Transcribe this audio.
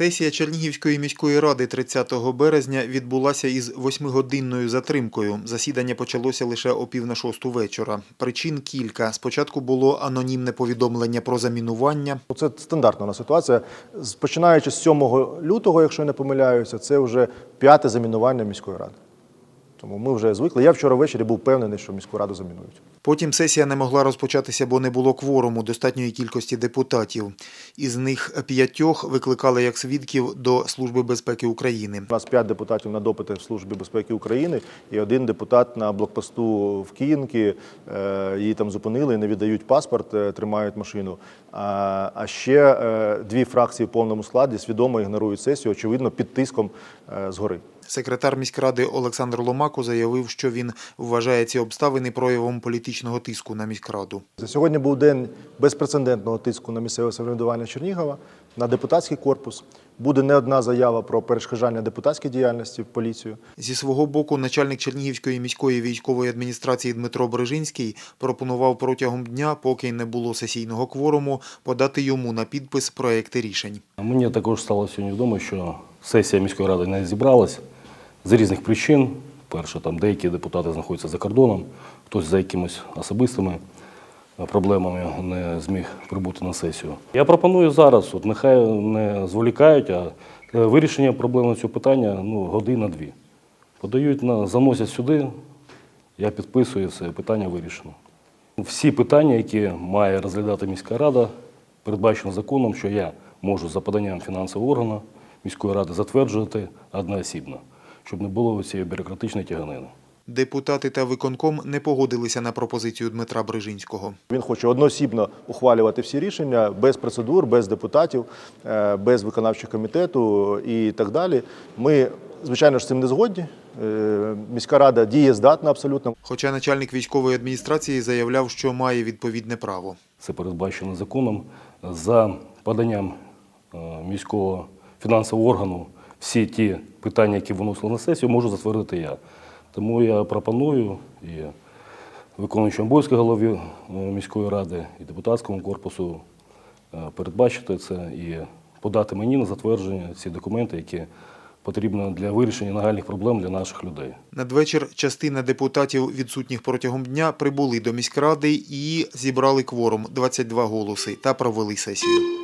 Сесія Чернігівської міської ради 30 березня відбулася із восьмигодинною затримкою. Засідання почалося лише о пів на шосту вечора. Причин кілька. Спочатку було анонімне повідомлення про замінування. Ну, Це стандартна нас ситуація. Починаючи з 7 лютого, якщо я не помиляюся, це вже п'яте замінування міської ради. Тому ми вже звикли. Я вчора ввечері був впевнений, що міську раду замінують. Потім сесія не могла розпочатися, бо не було кворуму достатньої кількості депутатів. Із них п'ятьох викликали як свідків до Служби безпеки України. У нас п'ять депутатів на допити в Службі безпеки України і один депутат на блокпосту в Київці. Е, Її там зупинили, не віддають паспорт, е, тримають машину. А, ще е, дві фракції в повному складі свідомо ігнорують сесію, очевидно, під тиском згори. Секретар міськради Олександр Ломако заявив, що він вважає ці обставини проявом політичного тиску на міськраду. Сьогодні був день безпрецедентного тиску на місцеве самоврядування Чернігова, на депутатський корпус. Буде не одна заява про перешкоджання депутатській діяльності в поліцію. Зі свого боку, начальник Чернігівської міської військової адміністрації Дмитро Брижинський пропонував протягом дня, поки не було сесійного кворуму, подати йому на підпис проекти рішень. Мені також стало сьогодні відомо, що сесія міської ради не зібралась з різних причин. Перше, там деякі депутати знаходяться за кордоном, хтось за якимись особистими е, проблемами не зміг прибути на сесію. Я пропоную зараз, от нехай не зволікають, а е, вирішення проблеми цього питання ну, година-дві. Подають, на, заносять сюди, я підписую, це питання вирішено. Всі питання, які має розглядати міська рада, передбачено законом, що я можу за поданням фінансового органу міської ради затверджувати одноосібно, щоб не було цієї бюрократичної тяганини. Депутати та виконком не погодилися на пропозицію Дмитра Брижинського. Він хоче одноосібно ухвалювати всі рішення без процедур, без депутатів, е, без виконавчого комітету і так далі. Ми, звичайно ж, з цим не згодні. Е, Міська рада дієздатна абсолютно. Хоча начальник військової адміністрації заявляв, що має відповідне право. Це передбачено законом. За поданням е, міського фінансового органу всі ті питання, які виносили на сесію, можу затвердити я. Тому я пропоную і виконуючому обов'язки голові е, міської ради, і депутатському корпусу е, передбачити це і подати мені на затвердження ці документи, які потрібні для вирішення нагальних проблем для наших людей. Надвечір частина депутатів, відсутніх протягом дня, прибули до міськради і зібрали кворум 22 голоси та провели сесію.